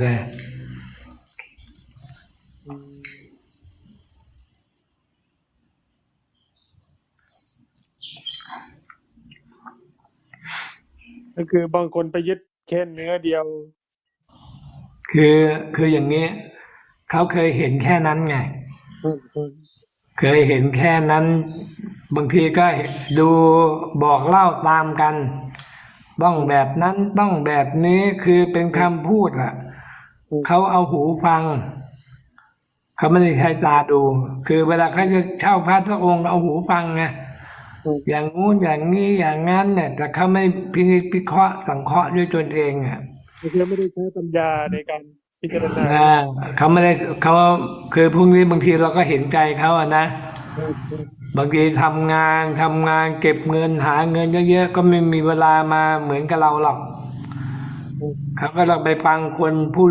เลยก็คือบางคนไปยึดแค่เนื้อเดียว คือคืออย่างนี้ เขาเคยเห็นแค่นั้นไง เคยเห็นแค่นั้น บางทีก็ดูบอกเล่าตามกัน ต้องแบบนั้นต้องแบบนี้คือเป็นคำพูดอะอืม เขาเอาหูฟัง เขาไม่ได้ใช้ตาดู คือเวลาเขาจะเช่าพระทุกองค์เอาหูฟังไงอืมอย่างงู้นอย่างนี้อย่างนั้นเนี่ย แต่เขาไม่พินิจพิเคราะห์สังเคราะห์ด้วยตนเองอะคือไม่ได้ใช้ปัญญาในการพิจารณาอ่าเขาไม่ได้เขาคือพวกนี้บางทีเราก็เห็นใจเขาอะนะบางทีทำงานทำงานเก็บเงินหาเงินเยอะๆก็ไม่มีเวลามาเหมือนกับเราหรอกเขาก็เราไปฟังคนพูด